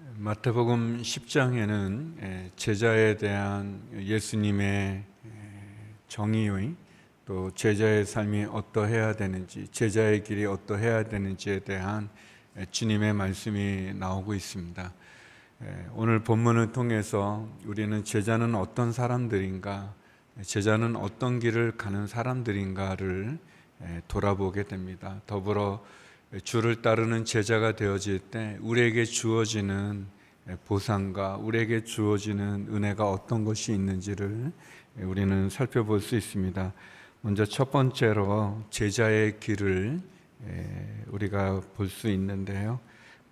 마태복음 10장에는 예, 제자에 대한 예수님의 예, 정의의 또 제자의 삶이 어떠해야 되는지 제자의 길이 어떠해야 되는지에 대한 예, 주님의 말씀이 나오고 있습니다. 예, 오늘 본문을 통해서 우리는 제자는 어떤 사람들인가, 제자는 어떤 길을 가는 사람들인가를 예, 돌아보게 됩니다. 더불어 주를 따르는 제자가 되어질 때 우리에게 주어지는 보상과 우리에게 주어지는 은혜가 어떤 것이 있는지를 우리는 살펴볼 수 있습니다. 먼저 첫 번째로 제자의 길을 우리가 볼 수 있는데요.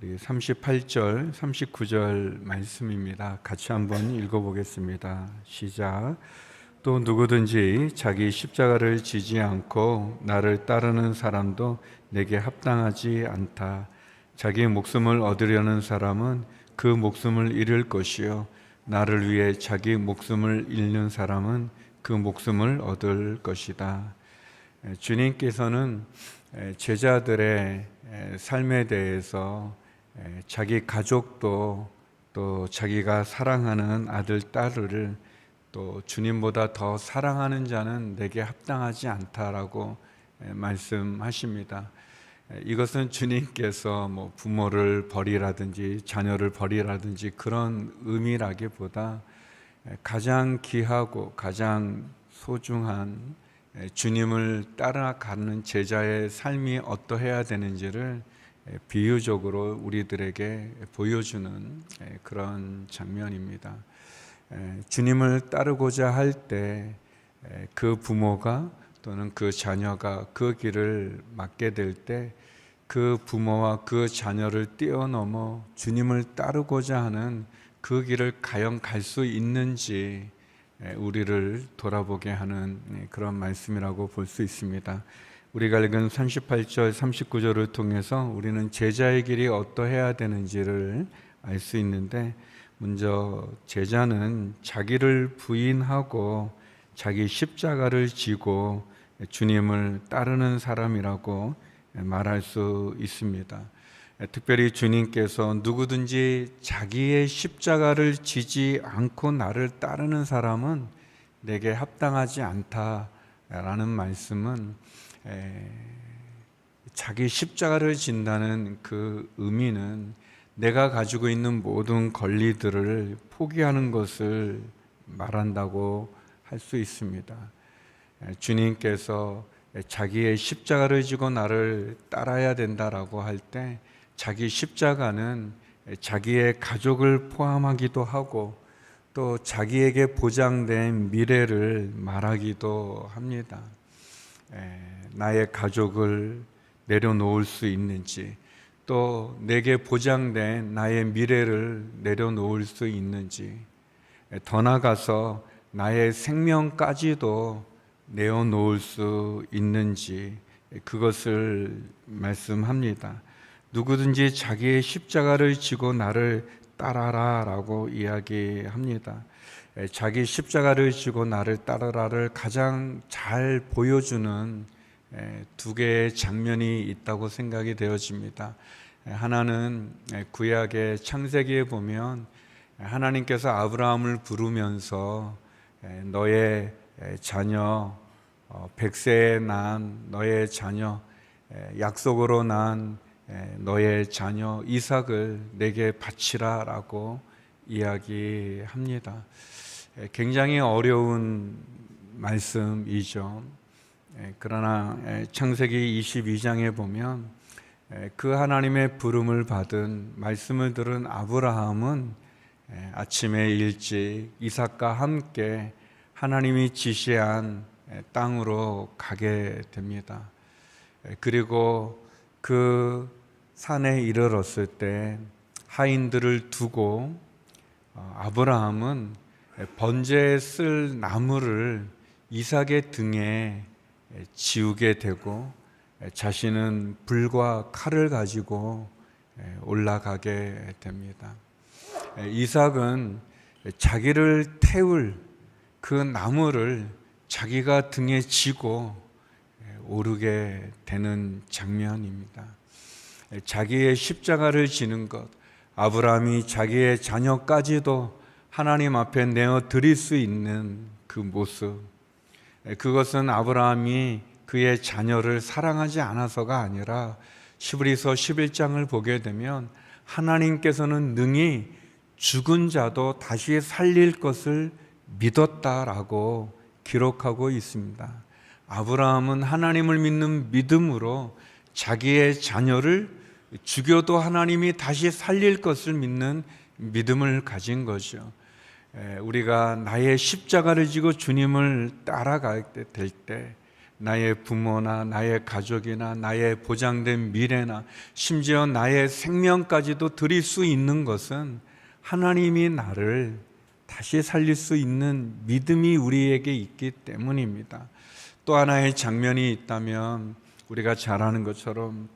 우리 38절, 39절 말씀입니다. 같이 한번 읽어보겠습니다. 시작. 또 누구든지 자기 십자가를 지지 않고 나를 따르는 사람도 내게 합당하지 않다. 자기 목숨을 얻으려는 사람은 그 목숨을 잃을 것이요. 나를 위해 자기 목숨을 잃는 사람은 그 목숨을 얻을 것이다. 주님께서는 제자들의 삶에 대해서 자기 가족도 또 자기가 사랑하는 아들, 딸을 또 주님보다 더 사랑하는 자는 내게 합당하지 않다라고 말씀하십니다. 이것은 주님께서 뭐 부모를 버리라든지 자녀를 버리라든지 그런 의미라기보다 가장 귀하고 가장 소중한 주님을 따라가는 제자의 삶이 어떠해야 되는지를 비유적으로 우리들에게 보여주는 그런 장면입니다. 주님을 따르고자 할 때 그 부모가 또는 그 자녀가 그 길을 맞게 될 때 그 부모와 그 자녀를 뛰어넘어 주님을 따르고자 하는 그 길을 과연 갈 수 있는지 우리를 돌아보게 하는 그런 말씀이라고 볼 수 있습니다. 우리가 읽은 38절, 39절을 통해서 우리는 제자의 길이 어떠해야 되는지를 알 수 있는데 먼저 제자는 자기를 부인하고 자기 십자가를 지고 주님을 따르는 사람이라고 말할 수 있습니다. 특별히 주님께서 누구든지 자기의 십자가를 지지 않고 나를 따르는 사람은 내게 합당하지 않다라는 말씀은 자기 십자가를 진다는 그 의미는 내가 가지고 있는 모든 권리들을 포기하는 것을 말한다고 할 수 있습니다. 주님께서 자기의 십자가를 지고 나를 따라야 된다라고 할 때 자기 십자가는 자기의 가족을 포함하기도 하고 또 자기에게 보장된 미래를 말하기도 합니다. 나의 가족을 내려놓을 수 있는지 또 내게 보장된 나의 미래를 내려놓을 수 있는지 더 나아가서 나의 생명까지도 내어놓을 수 있는지 그것을 말씀합니다. 누구든지 자기의 십자가를 지고 나를 따라라라고 이야기합니다. 자기 십자가를 지고 나를 따르라를 가장 잘 보여주는 두 개의 장면이 있다고 생각이 되어집니다. 하나는 구약의 창세기에 보면 하나님께서 아브라함을 부르면서 너의 자녀 어, 백세에 난 너의 자녀 약속으로 난 너의 자녀 이삭을 내게 바치라라고 이야기합니다. 굉장히 어려운 말씀이죠. 그러나 창세기 22장에 보면 그 하나님의 부름을 받은 말씀을 들은 아브라함은 아침에 일찍 이삭과 함께 하나님이 지시한 땅으로 가게 됩니다. 그리고 그 산에 이르렀을 때 하인들을 두고 어, 아브라함은 번제에 쓸 나무를 이삭의 등에 지우게 되고 자신은 불과 칼을 가지고 올라가게 됩니다. 이삭은 자기를 태울 그 나무를 자기가 등에 지고 오르게 되는 장면입니다. 자기의 십자가를 지는 것, 아브라함이 자기의 자녀까지도 하나님 앞에 내어 드릴 수 있는 그 모습. 그것은 아브라함이 그의 자녀를 사랑하지 않아서가 아니라 시브리서 11장을 보게 되면 하나님께서는 능히 죽은 자도 다시 살릴 것을 믿었다라고 기록하고 있습니다. 아브라함은 하나님을 믿는 믿음으로 자기의 자녀를 죽여도 하나님이 다시 살릴 것을 믿는 믿음을 가진 거죠. 에, 우리가 나의 십자가를 지고 주님을 따라갈 때될 때, 나의 부모나 나의 가족이나 나의 보장된 미래나 심지어 나의 생명까지도 드릴 수 있는 것은 하나님이 나를 다시 살릴 수 있는 믿음이 우리에게 있기 때문입니다. 또 하나의 장면이 있다면 우리가 잘 아는 것처럼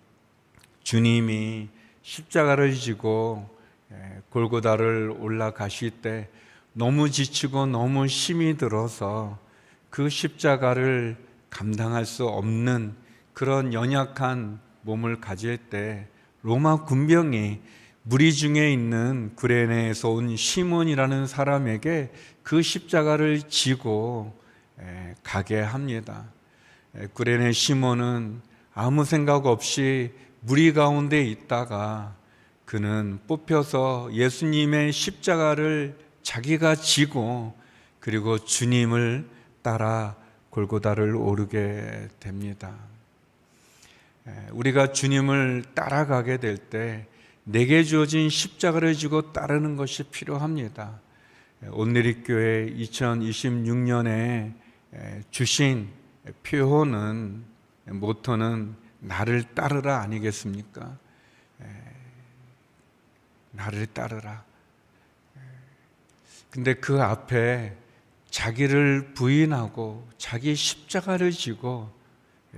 주님이 십자가를 지고 예, 골고다를 올라가실 때 너무 지치고 너무 힘이 들어서 그 십자가를 감당할 수 없는 그런 연약한 몸을 가질 때 로마 군병이 무리 중에 있는 구레네에서 온 시몬이라는 사람에게 그 십자가를 지고 에, 가게 합니다. 에, 구레네 시몬은 아무 생각 없이 무리 가운데 있다가 그는 뽑혀서 예수님의 십자가를 자기가 지고 그리고 주님을 따라 골고다를 오르게 됩니다. 에, 우리가 주님을 따라가게 될 때 내게 주어진 십자가를 지고 따르는 것이 필요합니다. 온누리교회 2026년에 주신 표호는 모토는 나를 따르라 아니겠습니까? 나를 따르라. 근데 그 앞에 자기를 부인하고 자기 십자가를 지고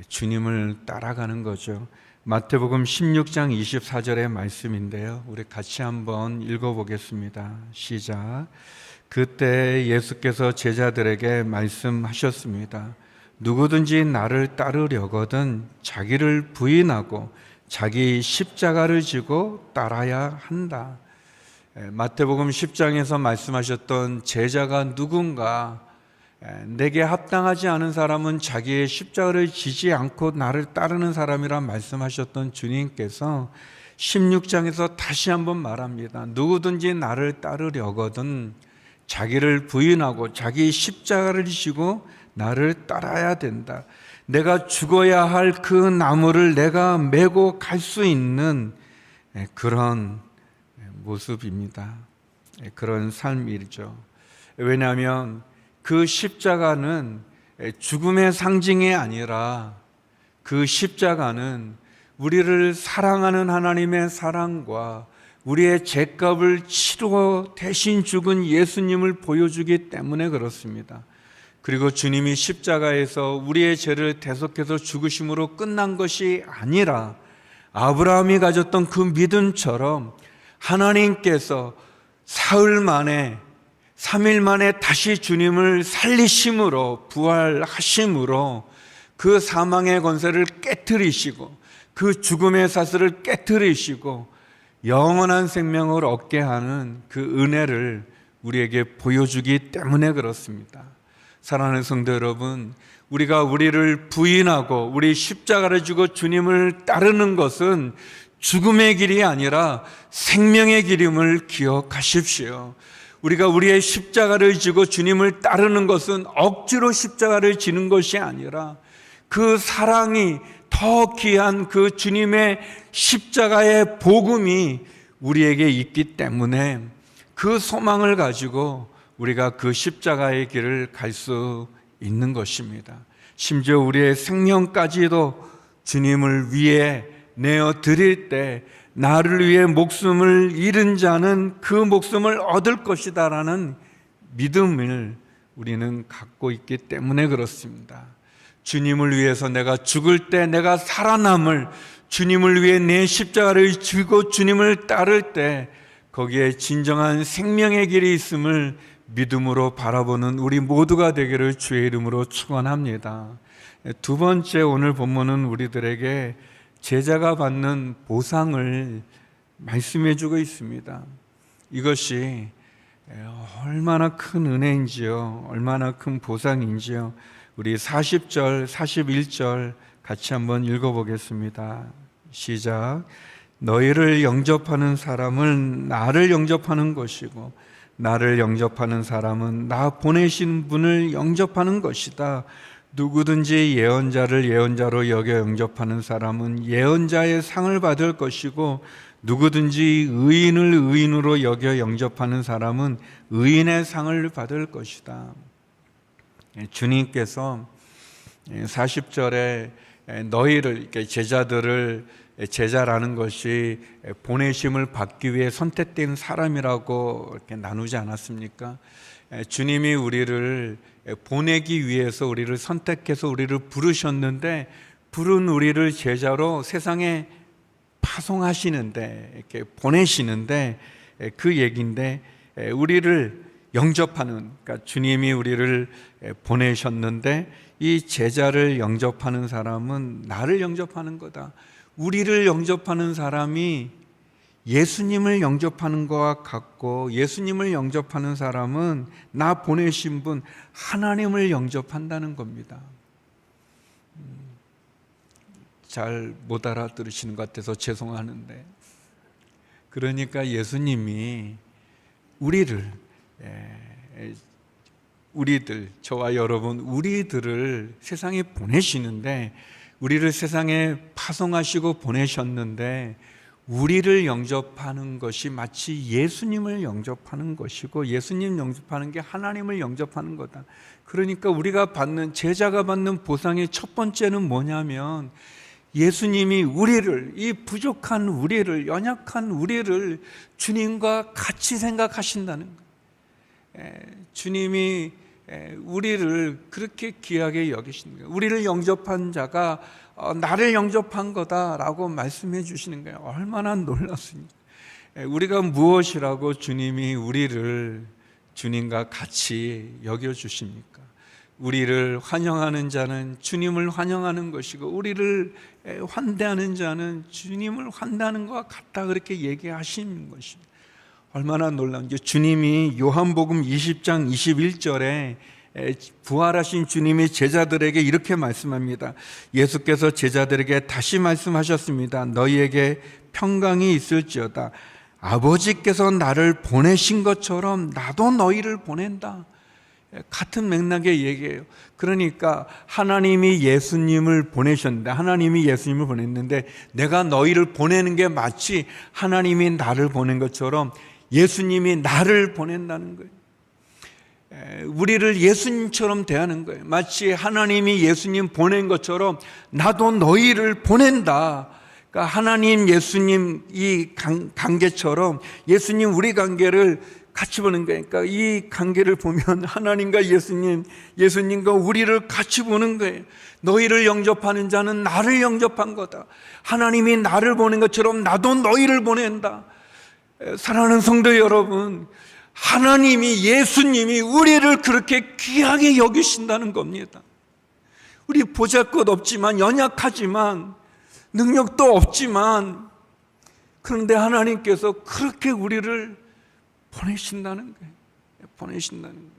주님을 따라가는 거죠. 마태복음 16장 24절의 말씀인데요. 우리 같이 한번 읽어보겠습니다. 시작. 그때 예수께서 제자들에게 말씀하셨습니다. 누구든지 나를 따르려거든 자기를 부인하고 자기 십자가를 지고 따라야 한다. 마태복음 10장에서 말씀하셨던 제자가 누군가 내게 합당하지 않은 사람은 자기의 십자가를 지지 않고 나를 따르는 사람이라 말씀하셨던 주님께서 16장에서 다시 한번 말합니다. 누구든지 나를 따르려거든 자기를 부인하고 자기 십자가를 지고 나를 따라야 된다. 내가 죽어야 할 그 나무를 내가 메고 갈 수 있는 그런 모습입니다. 그런 삶이죠. 왜냐하면 그 십자가는 죽음의 상징이 아니라 그 십자가는 우리를 사랑하는 하나님의 사랑과 우리의 죄값을 치르고 대신 죽은 예수님을 보여주기 때문에 그렇습니다. 그리고 주님이 십자가에서 우리의 죄를 대속해서 죽으심으로 끝난 것이 아니라 아브라함이 가졌던 그 믿음처럼 하나님께서 사흘 만에 3일 만에 다시 주님을 살리심으로 부활하심으로 그 사망의 권세를 깨뜨리시고 그 죽음의 사슬을 깨뜨리시고 영원한 생명을 얻게 하는 그 은혜를 우리에게 보여주기 때문에 그렇습니다. 사랑하는 성도 여러분, 우리가 우리를 부인하고 우리 십자가를 주고 주님을 따르는 것은 죽음의 길이 아니라 생명의 길임을 기억하십시오. 우리가 우리의 십자가를 지고 주님을 따르는 것은 억지로 십자가를 지는 것이 아니라 그 사랑이 더 귀한 그 주님의 십자가의 복음이 우리에게 있기 때문에 그 소망을 가지고 우리가 그 십자가의 길을 갈 수 있는 것입니다. 심지어 우리의 생명까지도 주님을 위해 내어 드릴 때 나를 위해 목숨을 잃은 자는 그 목숨을 얻을 것이다라는 믿음을 우리는 갖고 있기 때문에 그렇습니다. 주님을 위해서 내가 죽을 때 내가 살아남을 주님을 위해 내 십자가를 지고 주님을 따를 때 거기에 진정한 생명의 길이 있음을 믿음으로 바라보는 우리 모두가 되기를 주의 이름으로 축원합니다. 두 번째 오늘 본문은 우리들에게 제자가 받는 보상을 말씀해 주고 있습니다. 이것이 얼마나 큰 은혜인지요. 얼마나 큰 보상인지요. 우리 40절, 41절 같이 한번 읽어보겠습니다. 시작. 너희를 영접하는 사람은 나를 영접하는 것이고, 나를 영접하는 사람은 나 보내신 분을 영접하는 것이다. 누구든지 예언자를 예언자로 여겨 영접하는 사람은 예언자의 상을 받을 것이고, 누구든지 의인을 의인으로 여겨 영접하는 사람은 의인의 상을 받을 것이다. 예, 주님께서 40절에 너희를 제자들을 제자라는 것이 보내심을 받기 위해 선택된 사람이라고 이렇게 나누지 않았습니까? 주님이 우리를 보내기 위해서 우리를 선택해서 우리를 부르셨는데 부른 우리를 제자로 세상에 파송하시는데 이렇게 보내시는데 그 얘기인데 우리를 영접하는 그러니까 주님이 우리를 보내셨는데 이 제자를 영접하는 사람은 나를 영접하는 거다. 우리를 영접하는 사람이 예수님을 영접하는 것과 같고 예수님을 영접하는 사람은 나 보내신 분 하나님을 영접한다는 겁니다. 잘 못 알아들으시는 것 같아서 죄송하는데 그러니까 예수님이 우리를 예, 우리들 저와 여러분 우리들을 세상에 보내시는데 우리를 세상에 파송하시고 보내셨는데 우리를 영접하는 것이 마치 예수님을 영접하는 것이고 예수님 영접하는 게 하나님을 영접하는 거다. 그러니까 우리가 받는 제자가 받는 보상의 첫 번째는 뭐냐면 예수님이 우리를 이 부족한 우리를 연약한 우리를 주님과 같이 생각하신다는 거예요. 주님이 우리를 그렇게 귀하게 여기시는 거예요. 우리를 영접한 자가 어, 나를 영접한 거다라고 말씀해 주시는 거예요. 얼마나 놀랐습니까? 우리가 무엇이라고 주님이 우리를 주님과 같이 여겨 주십니까? 우리를 환영하는 자는 주님을 환영하는 것이고 우리를 환대하는 자는 주님을 환대하는 것과 같다 그렇게 얘기하시는 것입니다. 얼마나 놀라운지 주님이 요한복음 20장 21절에 부활하신 주님이 제자들에게 이렇게 말씀합니다. 예수께서 제자들에게 다시 말씀하셨습니다. 너희에게 평강이 있을지어다. 아버지께서 나를 보내신 것처럼 나도 너희를 보낸다. 같은 맥락의 얘기예요. 그러니까 하나님이 예수님을 보내셨는데 하나님이 예수님을 보냈는데 내가 너희를 보내는 게 마치 하나님이 나를 보낸 것처럼 예수님이 나를 보낸다는 거예요. 우리를 예수님처럼 대하는 거예요. 마치 하나님이 예수님 보낸 것처럼 나도 너희를 보낸다. 그러니까 하나님, 예수님 이 관계처럼 예수님 우리 관계를 같이 보는 거예요. 그러니까 이 관계를 보면 하나님과 예수님, 예수님과 우리를 같이 보는 거예요. 너희를 영접하는 자는 나를 영접한 거다. 하나님이 나를 보낸 것처럼 나도 너희를 보낸다. 사랑하는 성도 여러분, 하나님이 예수님이 우리를 그렇게 귀하게 여기신다는 겁니다. 우리 보잘것 없지만 연약하지만 능력도 없지만 그런데 하나님께서 그렇게 우리를 보내신다는 거예요. 보내신다는 거예요.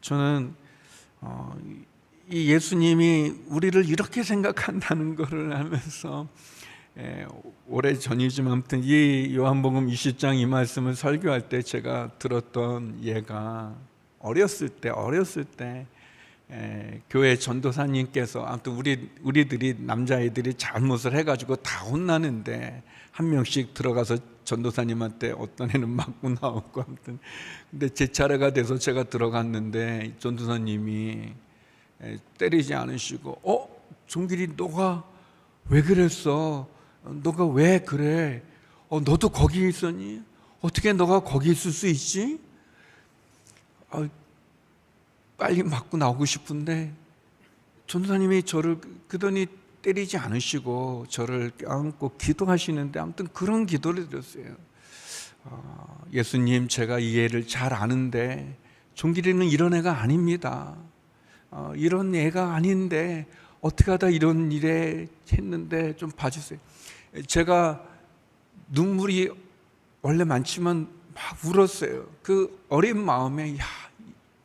저는 어, 이 예수님이 우리를 이렇게 생각한다는 것을 하면서 오래 전이지만 아무튼 이 요한복음 20장 이 말씀을 설교할 때 제가 들었던 예가 어렸을 때 어렸을 때 에, 교회 전도사님께서 아무튼 우리 우리들이 남자애들이 잘못을 해가지고 다 혼나는데 한 명씩 들어가서 전도사님한테 어떤 애는 맞고 나오고 아무튼. 근데 제 차례가 돼서 제가 들어갔는데 전도사님이 에, 때리지 않으시고 어 종길이 너가 왜 그랬어 너가 왜 그래 어 너도 거기 있었니 어떻게 너가 거기 있을 수 있지 아, 빨리 맞고 나오고 싶은데 전도사님이 저를 그더니 때리지 않으시고 저를 껴안고 기도하시는데 아무튼 그런 기도를 드렸어요. 어, 예수님 제가 이 애를 잘 아는데 종길이는 이런 애가 아닙니다. 어, 이런 애가 아닌데 어떻게 하다 이런 일에 했는데 좀 봐주세요. 제가 눈물이 원래 많지만 막 울었어요. 그 어린 마음에 야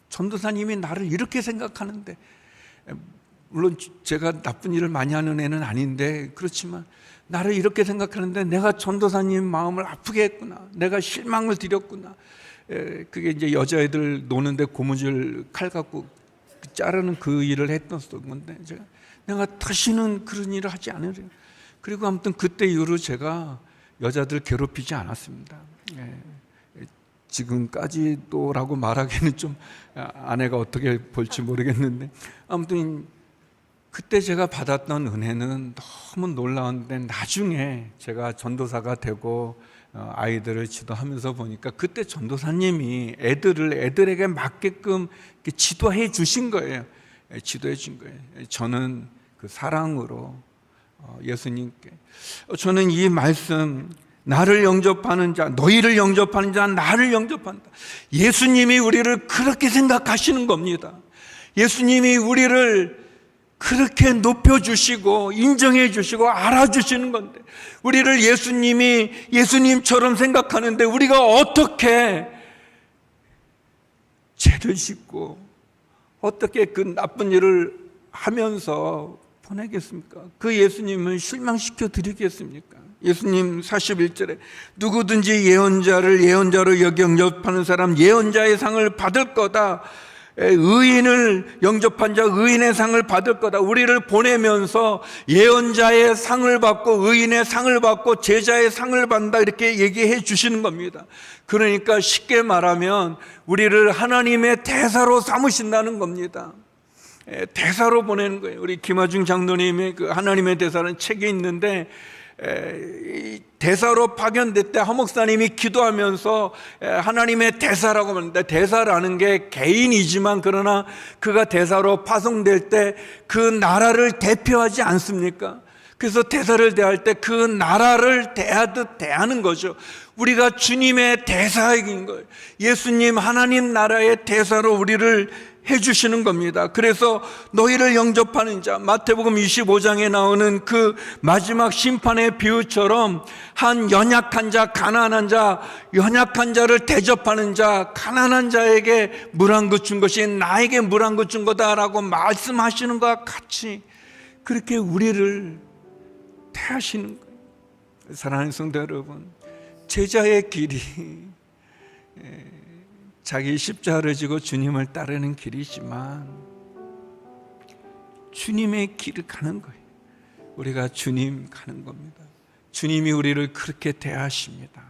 전도사님이 나를 이렇게 생각하는데 물론 제가 나쁜 일을 많이 하는 애는 아닌데 그렇지만 나를 이렇게 생각하는데 내가 전도사님 마음을 아프게 했구나. 내가 실망을 드렸구나. 에, 그게 이제 여자애들 노는데 고무줄 칼 갖고 자르는 그 일을 했던 건데 제가 내가 다시는 그런 일을 하지 않으려. 그리고 아무튼 그때 이후로 제가 여자들 괴롭히지 않았습니다. 예. 지금까지도라고 말하기는 좀 아내가 어떻게 볼지 모르겠는데 아무튼 그때 제가 받았던 은혜는 너무 놀라운데 나중에 제가 전도사가 되고 어, 아이들을 지도하면서 보니까 그때 전도사님이 애들을 애들에게 맞게끔 지도해 주신 거예요. 예, 지도해 준 거예요. 저는 그 사랑으로 어, 예수님께 어, 저는 이 말씀 나를 영접하는 자 너희를 영접하는 자 나를 영접한다. 예수님이 우리를 그렇게 생각하시는 겁니다. 예수님이 우리를 그렇게 높여주시고 인정해주시고 알아주시는 건데 우리를 예수님이 예수님처럼 생각하는데 우리가 어떻게 죄를 짓고 어떻게 그 나쁜 일을 하면서 보내겠습니까? 그 예수님을 실망시켜 드리겠습니까? 예수님 41절에 누구든지 예언자를 예언자로 여기 영접하는 사람 예언자의 상을 받을 거다. 의인을 영접한 자 의인의 상을 받을 거다. 우리를 보내면서 예언자의 상을 받고 의인의 상을 받고 제자의 상을 받는다 이렇게 얘기해 주시는 겁니다. 그러니까 쉽게 말하면 우리를 하나님의 대사로 삼으신다는 겁니다. 대사로 보내는 거예요. 우리 김하중 장로님의 그 하나님의 대사는 책이 있는데 대사로 파견됐대 하목사님이 기도하면서 하나님의 대사라고 하는데 대사라는 게 개인이지만 그러나 그가 대사로 파송될 때 그 나라를 대표하지 않습니까? 그래서 대사를 대할 때 그 나라를 대하듯 대하는 거죠. 우리가 주님의 대사인 거예요. 예수님 하나님 나라의 대사로 우리를 해주시는 겁니다. 그래서 너희를 영접하는 자, 마태복음 25장에 나오는 그 마지막 심판의 비유처럼 한 연약한 자, 가난한 자, 연약한 자를 대접하는 자, 가난한 자에게 물 한 그준 것이 나에게 물 한 그준 거다라고 말씀하시는 것과 같이 그렇게 우리를 대하시는 거예요. 사랑하는 성도 여러분, 제자의 길이 자기 십자가를 지고 주님을 따르는 길이지만 주님의 길을 가는 거예요. 우리가 주님 가는 겁니다. 주님이 우리를 그렇게 대하십니다.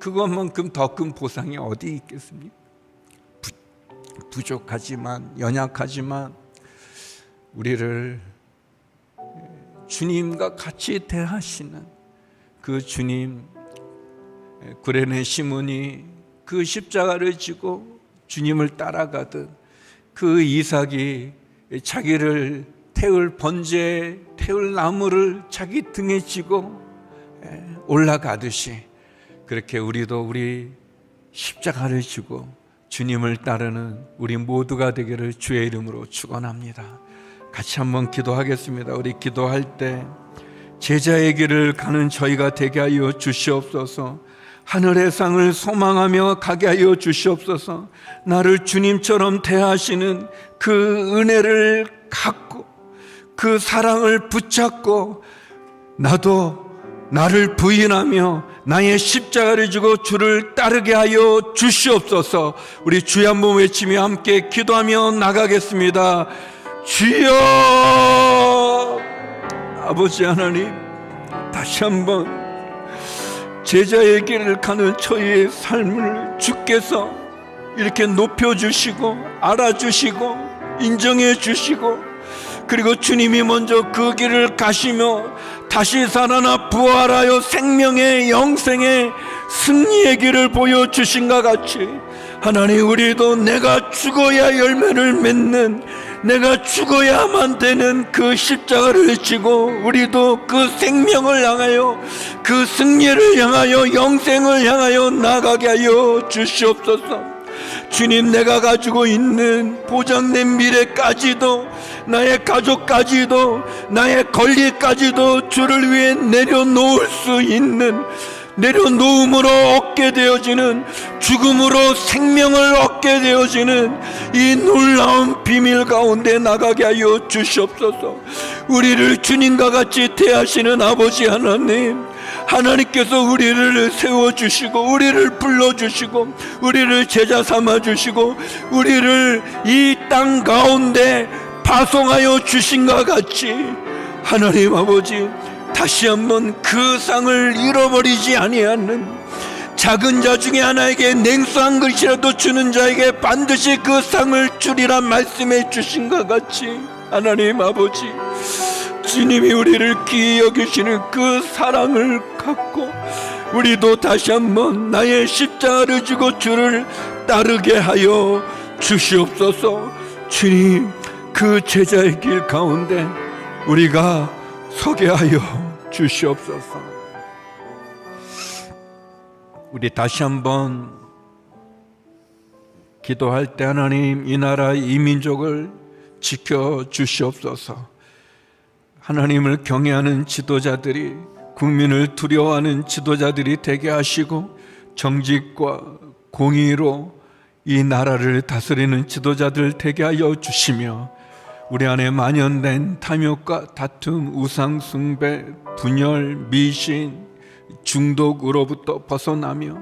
그것만큼 더 큰 보상이 어디 있겠습니까? 부, 족하지만 연약하지만 우리를 주님과 같이 대하시는 그 주님 구레네 시몬이 그 십자가를 지고 주님을 따라가듯 그 이삭이 자기를 태울 번제 태울 나무를 자기 등에 지고 올라가듯이 그렇게 우리도 우리 십자가를 지고 주님을 따르는 우리 모두가 되기를 주의 이름으로 축원합니다. 같이 한번 기도하겠습니다. 우리 기도할 때 제자의 길을 가는 저희가 되게 하여 주시옵소서. 하늘의 상을 소망하며 가게 하여 주시옵소서. 나를 주님처럼 대하시는 그 은혜를 갖고 그 사랑을 붙잡고 나도 나를 부인하며 나의 십자가를 지고 주를 따르게 하여 주시옵소서. 우리 주의 한번 외치며 함께 기도하며 나가겠습니다. 주여 아버지 하나님 다시 한번 제자의 길을 가는 저희의 삶을 주께서 이렇게 높여주시고 알아주시고 인정해 주시고 그리고 주님이 먼저 그 길을 가시며 다시 살아나 부활하여 생명의 영생의 승리의 길을 보여주신 것 같이 하나님 우리도 내가 죽어야 열매를 맺는 내가 죽어야만 되는 그 십자가를 지고 우리도 그 생명을 향하여 그 승리를 향하여 영생을 향하여 나가게 하여 주시옵소서. 주님 내가 가지고 있는 보장된 미래까지도 나의 가족까지도 나의 권리까지도 주를 위해 내려놓을 수 있는 내려놓음으로 얻게 되어지는 죽음으로 생명을 얻게 되어지는 이 놀라운 비밀 가운데 나가게 하여 주시옵소서. 우리를 주님과 같이 대하시는 아버지 하나님, 하나님께서 우리를 세워 주시고 우리를 불러 주시고 우리를 제자 삼아 주시고 우리를 이 땅 가운데 파송하여 주신과 같이 하나님 아버지 다시 한번 그 상을 잃어버리지 아니하는 작은 자 중에 하나에게 냉수한 것이라도 주는 자에게 반드시 그 상을 주리라 말씀해 주신 것 같이 하나님 아버지 주님이 우리를 귀히 여기시는 그 사랑을 갖고 우리도 다시 한번 나의 십자가를 지고 주를 따르게 하여 주시옵소서. 주님 그 제자의 길 가운데 우리가 서게 하여 주시옵소서. 우리 다시 한번 기도할 때 하나님 이 나라 이 민족을 지켜 주시옵소서. 하나님을 경외하는 지도자들이 국민을 두려워하는 지도자들이 되게 하시고 정직과 공의로 이 나라를 다스리는 지도자들 되게 하여 주시며 우리 안에 만연된 탐욕과 다툼, 우상 숭배, 분열, 미신, 중독으로부터 벗어나며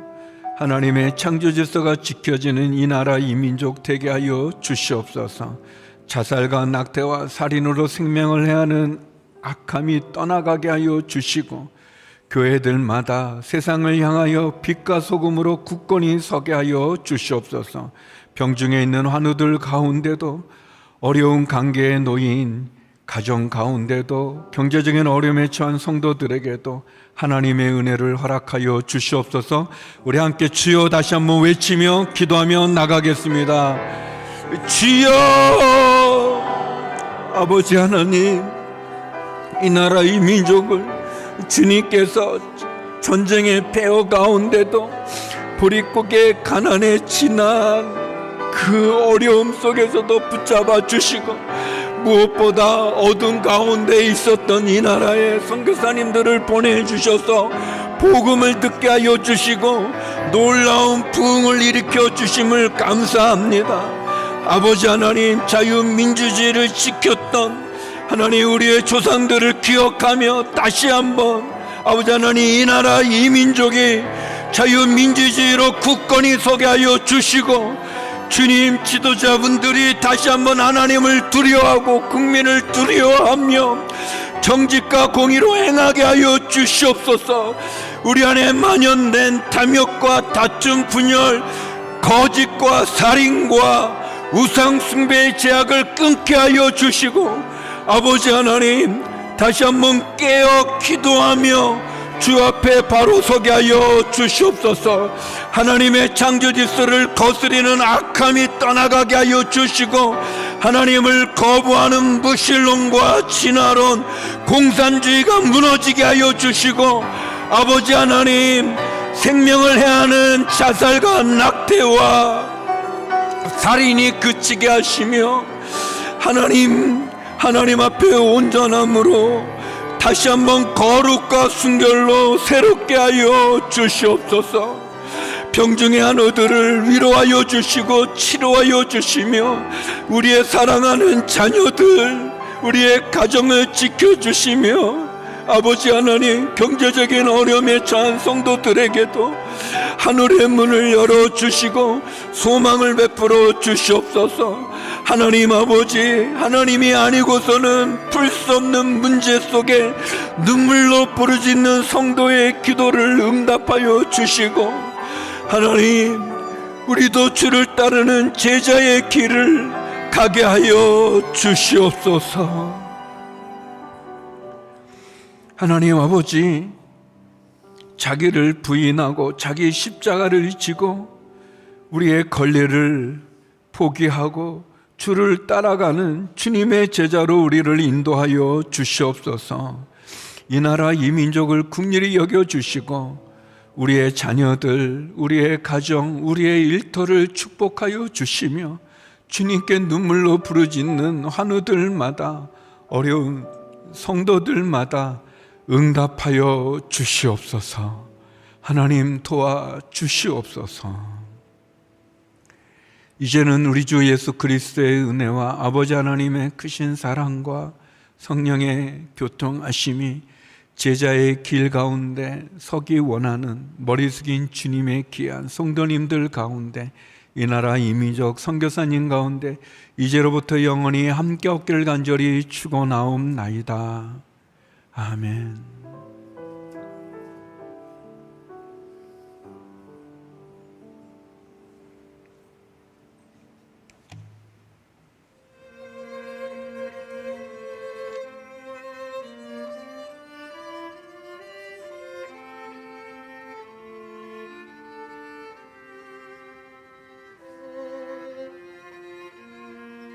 하나님의 창조 질서가 지켜지는 이 나라 이 민족 되게 하여 주시옵소서. 자살과 낙태와 살인으로 생명을 해하는 악함이 떠나가게 하여 주시고 교회들마다 세상을 향하여 빛과 소금으로 굳건히 서게 하여 주시옵소서. 병중에 있는 환우들 가운데도 어려운 관계에 놓인 가정 가운데도 경제적인 어려움에 처한 성도들에게도 하나님의 은혜를 허락하여 주시옵소서. 우리 함께 주여 다시 한번 외치며 기도하며 나가겠습니다. 주여 아버지 하나님 이 나라 이 민족을 주님께서 전쟁의 폐허 가운데도 보릿고개 가난에 지난 그 어려움 속에서도 붙잡아 주시고 무엇보다 어둠 가운데 있었던 이 나라에 선교사님들을 보내주셔서 복음을 듣게 하여 주시고 놀라운 부흥을 일으켜 주심을 감사합니다. 아버지 하나님 자유민주주의를 지켰던 하나님 우리의 조상들을 기억하며 다시 한번 아버지 하나님 이 나라 이 민족이 자유민주주의로 굳건히 서게 하여 주시고 주님 지도자분들이 다시 한번 하나님을 두려워하고 국민을 두려워하며 정직과 공의로 행하게 하여 주시옵소서. 우리 안에 만연된 탐욕과 다툼 분열 거짓과 살인과 우상 숭배의 제약을 끊게 하여 주시고 아버지 하나님 다시 한번 깨어 기도하며 주 앞에 바로 서게 하여 주시옵소서. 하나님의 창조 질서를 거스리는 악함이 떠나가게 하여 주시고 하나님을 거부하는 무신론과 진화론 공산주의가 무너지게 하여 주시고 아버지 하나님 생명을 해하는 자살과 낙태와 살인이 그치게 하시며 하나님 하나님 앞에 온전함으로 다시 한번 거룩과 순결로 새롭게 하여 주시옵소서. 병중의 한우들을 위로하여 주시고 치료하여 주시며 우리의 사랑하는 자녀들 우리의 가정을 지켜 주시며 아버지 하나님 경제적인 어려움에 처한 성도들에게도 하늘의 문을 열어 주시고 소망을 베풀어 주시옵소서. 하나님 아버지 하나님이 아니고서는 풀 수 없는 문제 속에 눈물로 부르짖는 성도의 기도를 응답하여 주시고 하나님 우리도 주를 따르는 제자의 길을 가게 하여 주시옵소서. 하나님 아버지 자기를 부인하고 자기 십자가를 지고 우리의 권리를 포기하고 주를 따라가는 주님의 제자로 우리를 인도하여 주시옵소서. 이 나라 이 민족을 국리히 여겨 주시고 우리의 자녀들, 우리의 가정, 우리의 일터를 축복하여 주시며 주님께 눈물로 부르짖는 환우들마다 어려운 성도들마다 응답하여 주시옵소서. 하나님 도와 주시옵소서. 이제는 우리 주 예수 그리스도의 은혜와 아버지 하나님의 크신 사랑과 성령의 교통하심이 제자의 길 가운데 서기 원하는 머리 숙인 주님의 귀한 성도님들 가운데 이 나라 이미적 선교사님 가운데 이제로부터 영원히 함께 없기를 간절히 축원하옵나이다. 아멘.